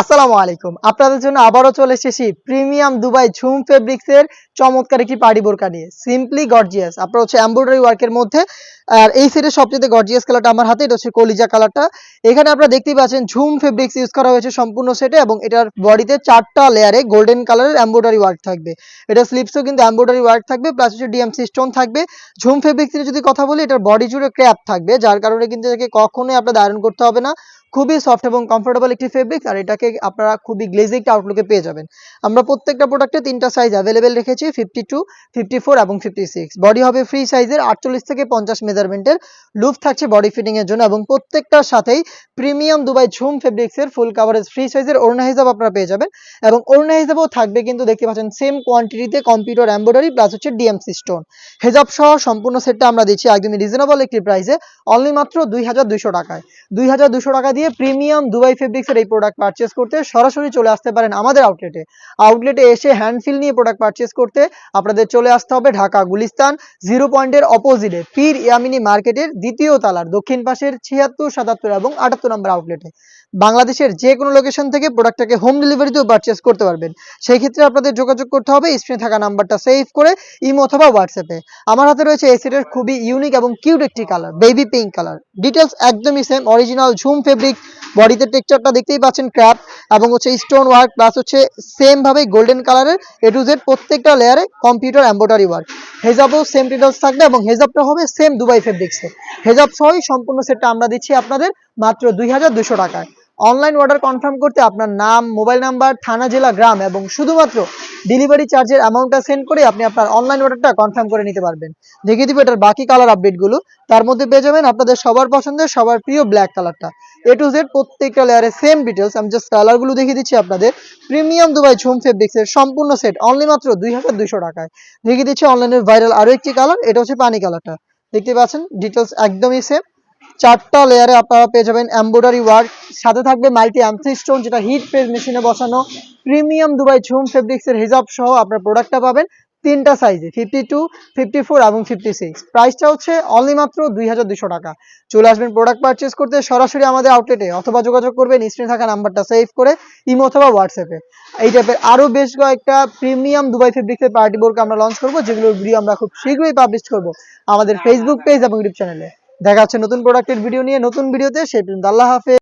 আসসালামু আলাইকুম। আপনাদের জন্য আবারও চলে এসেছি প্রিমিয়াম দুবাই ঝুম ফেব্রিক্স এর চমৎকার একটি পার্টি বোরকা নিয়ে। সিম্পলি গর্জিয়াস আপনার হচ্ছে এমব্রয়ডারি ওয়ার্কের মধ্যে। আর এই সেটের সবচেয়ে গর্জিয়াস কালারটা আমার হাতে, এটা হচ্ছে কলিজা কালারটা এখানে আপনারা দেখতেই পাচ্ছেন ঝুম ফেব্রিক্স ইউজ করা হয়েছে সম্পূর্ণ সেটে এবং এটার বডিতে চারটা লেয়ারে গোল্ডেন কালারের এমব্রয়ডারি ওয়ার্ক থাকবে। এটা স্লিপসও কিন্তু এমব্রয়ডারি ওয়ার্ক থাকবে প্লাস হচ্ছে ডিএমসি স্টোন থাকবে। ঝুম ফেব্রিক্সের যদি কথা বলি, এটার বডি জুড়ে ক্র্যাপ থাকবে, যার কারণে কিন্তু এটাকে কখনোই আপনাদের আয়রন করতে হবে না। খুবই সফট এবং কমফোর্টেবল একটি ফেব্রিক আর এটাকে আপনারা খুবই গ্লেজি একটা আউটলুকে পেয়ে যাবেন। আমরা প্রত্যেকটা প্রোডাক্টে তিনটা সাইজ অ্যাভেলেবেল রেখেছি ফিফটি টু ফিফটি ফোর এবং ফিফটি সিক্স বডি হবে ফ্রি সাইজের আটচল্লিশ থেকে পঞ্চাশ মেজারমেন্টের লুপ থাকছে বডি ফিটিং এর জন্য এবং প্রত্যেকটার সাথেই প্রিমিয়াম দুবাই ঝুম ফেব্রিক্সের ফুল কাভারেজ ফ্রি সাইজের ওড়না হিসাব আপনারা পেয়ে যাবেন। এবং ওড়না হিসাবেও থাকবে কিন্তু দেখতে পাচ্ছেন সেম কোয়ান্টিটিতে কম্পিউটার এমব্রয়ডারি প্লাস হচ্ছে ডিএমসি স্টোন হেজাব সহ সম্পূর্ণ সেটটা আমরা দিচ্ছি একদমই রিজনেবল একটি প্রাইসে অনলি মাত্র দুই হাজার দুইশো টাকায়। দুই টাকা দিয়ে প্রিমিয়াম দুবাই ফেব্রিক্সের এই প্রোডাক্ট পারচেস করতে সরাসরি চলে আসতে পারেন আমাদের আউটলেটে আউটলেটে এসে হ্যান্ডফিল নিয়ে প্রোডাক্ট পারচেস করতে আপনাদের চলে আসতে হবে ঢাকা গুলিস্তান জিরো পয়েন্টের অপোজিটে পীর ইয়ামিনী মার্কেটের দ্বিতীয় তালার দক্ষিণ পাশের ছিয়াত্তর, সাতাত্তর এবং আটাত্তর নম্বর আউটলেটে বাংলাদেশের যে কোনো লোকেশন থেকে প্রোডাক্টটাকে হোম ডেলিভারিতেও পারচেস করতে পারবেন। সেই ক্ষেত্রে আপনাদের যোগাযোগ করতে হবে স্ক্রিনে থাকা নাম্বারটা সেভ করে ইমো অথবা হোয়াটসঅ্যাপে আমার হাতে রয়েছে এই সেটের খুবই ইউনিক এবং কিউট একটি colour baby pink colour details একদমই সেম অরিজিনাল ঝুম ফেব্রিক বডিতে টেক্সচারটা দেখতেই পাচ্ছেন ক্র্যাপ এবং হচ্ছে স্টোন ওয়ার্ক প্লাস হচ্ছে সেম ভাবে গোল্ডেন কালারের এ টু জেড প্রত্যেকটা লেয়ারে কম্পিউটার এম্ব্রয়ডারি ওয়ার্ক হেজাবও সেম ডিটেলস থাকবে এবং হেজাবটা হবে সেম দুবাই ফেব্রিক্সে হেজাব সহই সম্পূর্ণ সেটটা আমরা দিচ্ছি আপনাদের মাত্র দুই টাকায়। অনলাইন অর্ডার কনফার্ম করতে আপনার নাম মোবাইল নাম্বার থানা, জেলা, গ্রাম এবং শুধুমাত্র ডেলিভারি চার্জের অ্যামাউন্টটা সেন্ড করে আপনি আপনার অনলাইন অর্ডারটা কনফার্ম করে নিতে পারবেন। দেখিয়ে দিব এটার বাকি কালার আপডেটগুলো তার মধ্যে পেয়ে যাবেন আপনাদের সবার পছন্দের, সবার প্রিয় ব্ল্যাক কালারটা এ টু জেড প্রত্যেকটা লেয়ারে সেম ডিটেলস আমি জাস্ট কালারগুলো দেখিয়ে দিচ্ছি আপনাদের। প্রিমিয়াম দুবাই ঝুম ফেব্রিক্সের সম্পূর্ণ সেট অনলি মাত্র দুই হাজার দুইশো টাকায়। দেখিয়ে দিচ্ছি অনলাইনের ভাইরাল আরও একটি কালার এটা হচ্ছে পানি কালারটা দেখতে পাচ্ছেন ডিটেলস একদমই সেম চারটা লেয়ারে আপনারা পেয়ে যাবেন এমব্রয়ডারি ওয়ার্ক সাথে থাকবে মাল্টি স্টোন যেটা হিট পেজ মেশিনে বসানো। প্রিমিয়াম দুবাই ঝুম ফেব্রিক্সের হিজাব সহ আপনার প্রোডাক্টটা পাবেন তিনটা সাইজে ফিফটি টু ফিফটি ফোর এবং ফিফটি সিক্স প্রাইসটা হচ্ছে অনলি মাত্র দুই হাজার দুশো টাকা। চলে আসবেন প্রোডাক্ট পারচেস করতে সরাসরি আমাদের আউটলেটে অথবা যোগাযোগ করবেন স্ক্রিনে থাকা নাম্বারটা সেভ করে ইমো অথবা হোয়াটসঅ্যাপে এই টাইপের আরও বেশ কয়েকটা প্রিমিয়াম দুবাই ফেব্রিক্সের পার্টি বোর্ডকে আমরা লঞ্চ করব, যেগুলোর ভিডিও আমরা খুব শীঘ্রই পাবলিশ করব আমাদের ফেসবুক পেজ এবং ইউটিউব চ্যানেলে দেখা হচ্ছে নতুন প্রোডাক্টের ভিডিও নিয়ে, নতুন ভিডিওতে সেই পর্যন্ত আল্লাহ হাফেজ।